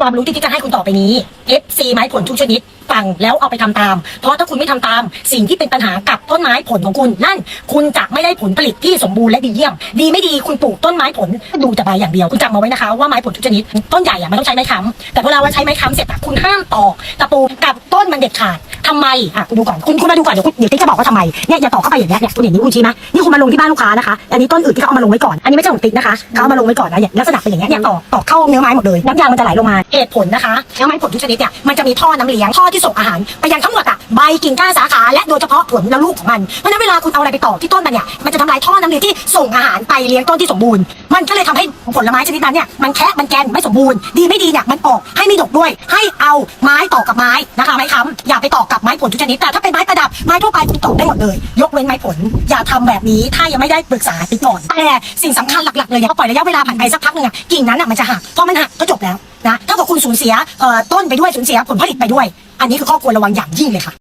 ความรู้ที่ที่จะให้คุณต่อไปนี้ FC ไม้ผลทุกชนิดฟังแล้วเอาไปทำตาม เพราะถ้าคุณไม่ทำตาม สิ่งที่เป็นปัญหากับต้นไม้ผลของคุณ นั่นคุณจะไม่ได้ผลผลิตที่สมบูรณ์และดีเยี่ยม ดีไม่ดีคุณปลูกต้นไม้ผลดูแต่ใบอย่างเดียวคุณจำมาไว้นะคะว่าไม้ผลทุกชนิดต้นใหญ่อะมันต้องใช้ไม้ค้ำแต่เวลาว่าใช้ไม้ค้ำเสร็จอะคุณห้ามตอกตะปูกับต้นมันเด็ดขาด ทำไมอะดูก่อนคุณคุณมาดูก่อนเดี๋ยวคุณเดี๋ยวติ๊กจะบอกว่าทำไมเนี่ยอย่าต่อเข้าไปอย่างเงี้ยเนี่ยคุณเห็นนิ้วคุณชี้ไหมนี่คุณมาลงที่บ้านลูกค้านะคะอันนี้ต้นอื่นที่เขาเอามาลงไว้ก่อนอันนี้ไม่ใช่ของติ๊กนะคะเขาเอามาลงไว้ก่อนนะอย่างลักษณะเป็นอย่างเงี้ยเนี่ยตอกตอเข้าเนื้อไม้หมดเลยน้ำยางมันจะไหลลงมาเหตุผลนะคะเนื้อไม้ผลทุกชนิดเนี่ยมันจะมีท่อน้ำเลี้ยงท่อที่ส่งอาหารไปยังทั้งหมดอะใบกิ่งก้านสาขาและโดยเฉพาะผลและลูกของมันเพราะนั้นเวลาคุณเอาอะไรไปต่อที่ต้นมันเนี่ยมันจะทำลายท่อน้ำเลี้ยงที่ส่งอาหารไปเลี้ยงต้นที่สมบูรณ์ มันก็เลยทำให้ผลไม้ชนิดนั้นเนี่ยมันแคะมันแกนไม่สมบูรณ์ ดีไม่ดีเนี่ยมันออกให้ไม่ดกด้วย ให้เอาไม้ต่อกับไม้นะคะไม้ค้ำ ผลทุกชนิดแต่ถ้าเป็นไม้ประดับไม้ทั่วไปคุณตอบได้หมดเลย ยกเว้นไม้ผล อย่าทำแบบนี้ถ้ายังไม่ได้ปรึกษาติดก่อนแต่สิ่งสำคัญหลักๆเลยเนี่ยพอปล่อยระยะเวลาผ่านไปสักพักหนึ่งกิ่งนั้นอะมันจะหักพอมันหักก็จบแล้วนะถ้าเกิดคุณสูญเสียต้นไปด้วยสูญเสียผลผลิตไปด้วย อันนี้คือข้อควรระวังอย่างยิ่งเลยค่ะ